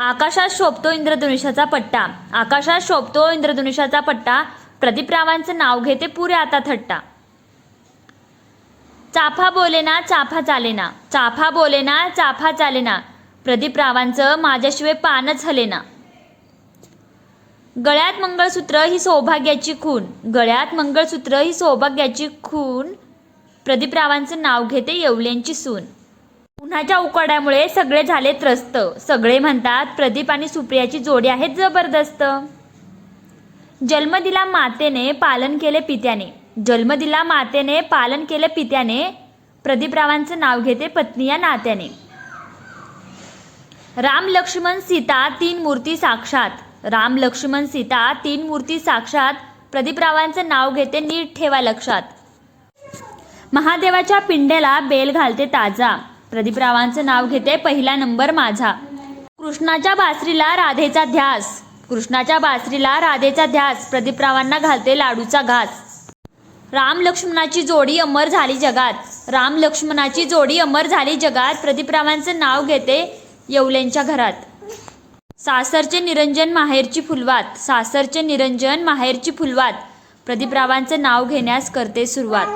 आकाशात शोभतो इंद्रधनुष्याचा पट्टा. आकाशात शोभतो इंद्रधनुष्याचा पट्टा. प्रदीपरावांचं नाव घेते पुरे आता थट्टा. चाफा बोलेना चाफा चालेना. चाफा बोलेना चाफा चालेना. प्रदीपरावांचं माझ्याशिवाय पानच हलेना. गळ्यात मंगळसूत्र ही सौभाग्याची खून गळ्यात मंगळसूत्र ही सौभाग्याची खून प्रदीपरावांचं नाव घेते येवल्यांची सून. उन्हाच्या उकाड्यामुळे सगळे झाले त्रस्त. सगळे म्हणतात प्रदीप आणि सुप्रियाची जोडी आहे जबरदस्त. जन्म दिला मातेने पालन केले पित्याने. जन्म दिला मातेने पालन केले पित्याने. प्रदीपरावांचं नाव घेते पत्नी या नात्याने. राम लक्ष्मण सीता तीन मूर्ती साक्षात. राम लक्ष्मण सीता तीन मूर्ती साक्षात. प्रदीपरावांचं नाव घेते नीट ठेवा लक्षात. महादेवाच्या पिंड्याला बेल घालते ताजा. प्रदीपरावांचं नाव घेते पहिला नंबर माझा. कृष्णाच्या बासरीला राधेचा ध्यास. कृष्णाच्या बासरीला राधेचा ध्यास. प्रदीपरावांना घालते लाडूचा घास. राम लक्ष्मणाची जोडी अमर झाली जगात. राम लक्ष्मणाची जोडी अमर झाली जगात. प्रदीपरावांचं नाव घेते येवल्यांच्या घरात. सासरचे निरंजन माहेरची फुलवात. सासरचे निरंजन माहेरची फुलवात. प्रदीपरावांचं नाव घेण्यास करते सुरुवात.